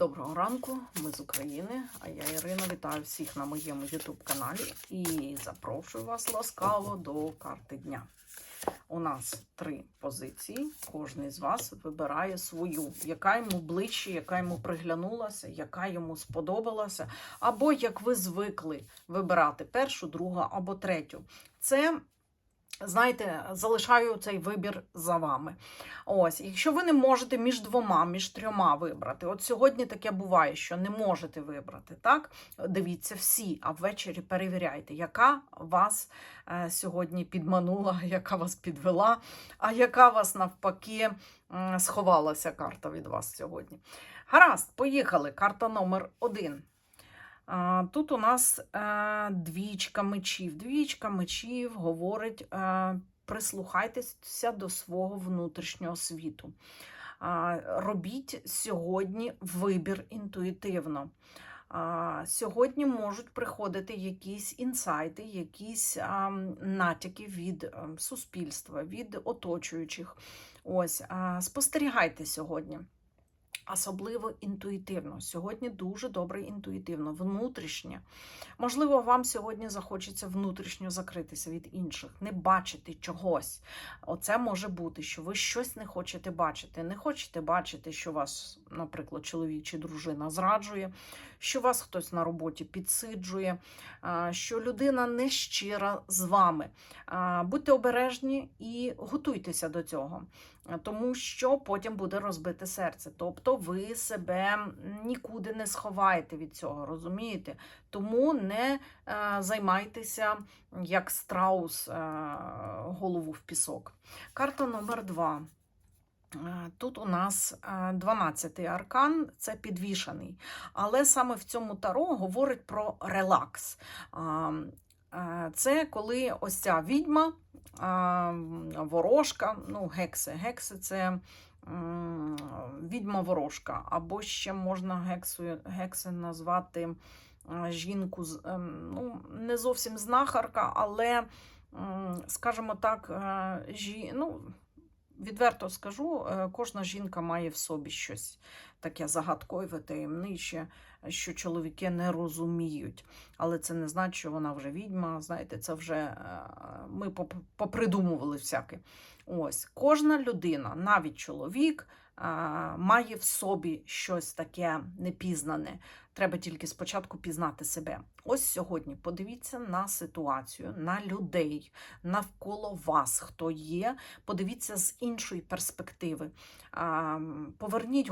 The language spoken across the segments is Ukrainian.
Доброго ранку, ми з України, а я Ірина вітаю всіх на моєму YouTube каналі і запрошую вас ласкаво до карти дня. У нас три позиції. Кожен з вас вибирає свою, яка йому ближче, яка йому приглянулася, яка йому сподобалася, або як ви звикли вибирати першу, другу або третю. Це Знаєте, залишаю цей вибір за вами. Ось, якщо ви не можете між двома, між трьома вибрати, от сьогодні таке буває, що не можете вибрати, так? Дивіться всі, а ввечері перевіряйте, яка вас е, сьогодні підманула, яка вас підвела, а яка вас навпаки сховалася карта від вас сьогодні. Гаразд, поїхали. Карта номер один. Тут у нас е, двічка мечів. Двічка мечів говорить, е, прислухайтеся до свого внутрішнього світу. Робіть сьогодні вибір інтуїтивно. Сьогодні можуть приходити якісь інсайти, якісь натяки від е, суспільства, від оточуючих. Ось, спостерігайте сьогодні. Особливо інтуїтивно. Сьогодні дуже добре інтуїтивно, внутрішнє. Можливо, вам сьогодні захочеться внутрішньо закритися від інших, не бачити чогось. Оце може бути, що ви щось не хочете бачити. Не хочете бачити, що вас, наприклад, чоловік чи дружина зраджує, що вас хтось на роботі підсиджує, що людина не щира з вами. Будьте обережні і готуйтеся до цього. Тому що потім буде розбите серце. Тобто ви себе нікуди не сховаєте від цього, розумієте? Тому не е, займайтеся як страус е, голову в пісок. Карта номер два. Е, Тут у нас 12-й аркан, це підвішений. Але саме в цьому таро говорить про релакс. Е, Це коли ось ця відьма, ворожка, ну, гекси. Гекси це відьма ворожка, або ще можна гексою, гекси назвати жінку, ем, ну, не зовсім знахарка, але, скажімо так, е, жі, ну, відверто скажу, е, кожна жінка має в собі щось таке загадкове, таємниче, що чоловіки не розуміють. Але це не значить, що вона вже відьма. Знаєте, це вже е, ми попридумували всяке. Ось кожна людина, навіть чоловік, е, має в собі щось таке непізнане. Треба тільки спочатку пізнати себе. Ось сьогодні подивіться на ситуацію, на людей навколо вас, хто є. Подивіться з іншої перспективи. Поверніть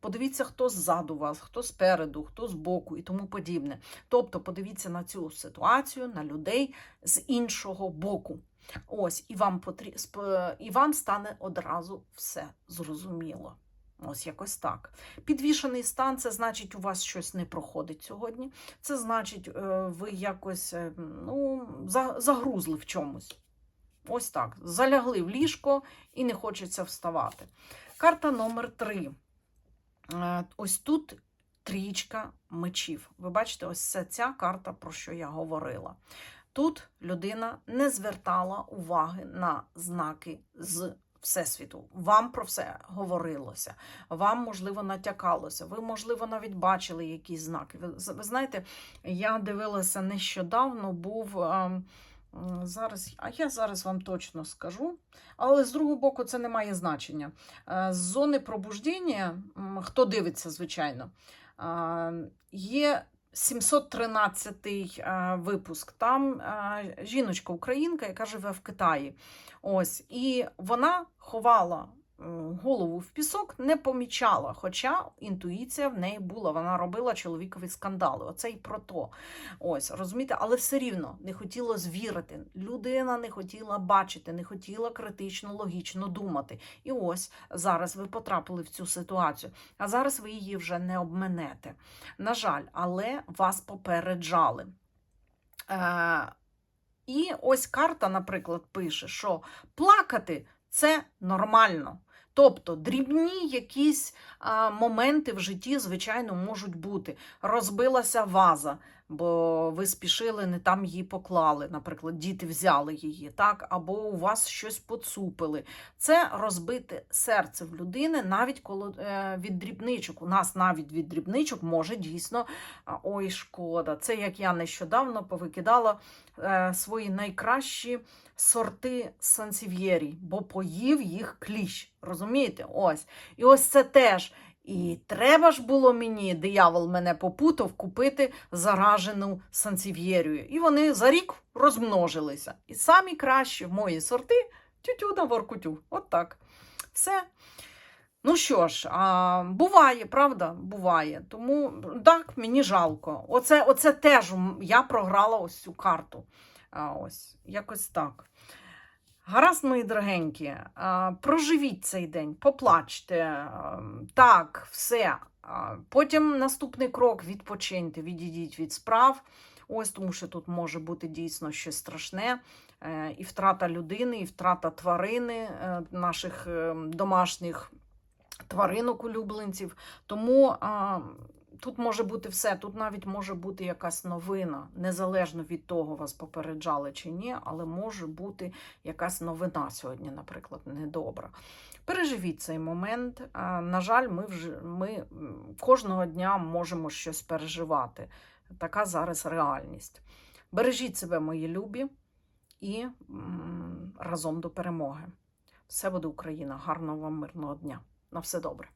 подивіться, хто ззаду вас, хто спереду, хто з боку і тому подібне. Тобто, подивіться на цю ситуацію, на людей з іншого боку. Ось, і вам потрі... і вам стане одразу все зрозуміло. Ось якось так. Підвішений стан це значить, у вас щось не проходить сьогодні. Це значить, е, ви якось е, ну, загрузли в чомусь. Ось так. Залягли в ліжко і не хочеться вставати. Карта номер 3 Ось тут трічка мечів. Ви бачите, ось ця карта, про що я говорила. Тут людина не звертала уваги на знаки з Всесвіту. Вам про все говорилося, вам, можливо, натякалося, ви, можливо, навіть бачили якісь знаки. Ви, ви знаєте, я дивилася нещодавно, був. м, Зараз, а я зараз вам точно скажу, але з другого боку, це не має значення. Е, З зони пробуждення, хто дивиться, звичайно, е, є 713-й випуск. Там е, жіночка українка, яка живе в Китаї. Ось, і вона ховала голову в пісок, не помічала. Хоча інтуїція в неї була, вона робила чоловікові скандали. Оце і про то. Ось, розумієте, але все рівно не хотіло звірити. Людина не хотіла бачити, не хотіла критично, логічно думати. І ось зараз ви потрапили в цю ситуацію. А зараз ви її вже не обменете. На жаль, але вас попереджали. Е, і ось карта, наприклад, пише, що плакати це нормально. Тобто дрібні якісь а, моменти в житті, звичайно, можуть бути. Розбилася ваза. Бо ви спішили, не там її поклали. Наприклад, діти взяли її, так, або у вас щось поцупили. Це розбите серце в людини навіть коли е, від дрібничок. У нас навіть від дрібничок може дійсно ой, шкода. Це як я нещодавно повикидала е, свої найкращі сорти сансів'єрі, бо поїв їх кліщ. Розумієте? Ось. І ось це теж. І треба ж було мені, диявол мене попутав, купити заражену сансів'єрію. І вони за рік розмножилися. І самі кращі мої сорти тютю на воркутю. От так. Все. Ну що ж, а, буває, правда? Буває. Тому так, мені жалко. Оце, оце теж я програла ось цю карту. А, ось, якось так. Гаразд, мої дорогенькі, проживіть цей день, поплачте. Так, все. Потім наступний крок відпочиньте, відійдіть від справ. Ось тому що тут може бути дійсно щось страшне. Е, І втрата людини, і втрата тварини, е, наших е, домашніх тваринок улюбленців. Тому а, тут може бути все. Тут навіть може бути якась новина, незалежно від того, вас попереджали чи ні, але може бути якась новина сьогодні, наприклад, недобра. Переживіть цей момент. На жаль, ми вже ми кожного дня можемо щось переживати. Така зараз реальність. Бережіть себе, мої любі, і разом до перемоги. Все буде Україна. Гарного вам мирного дня. На все добре.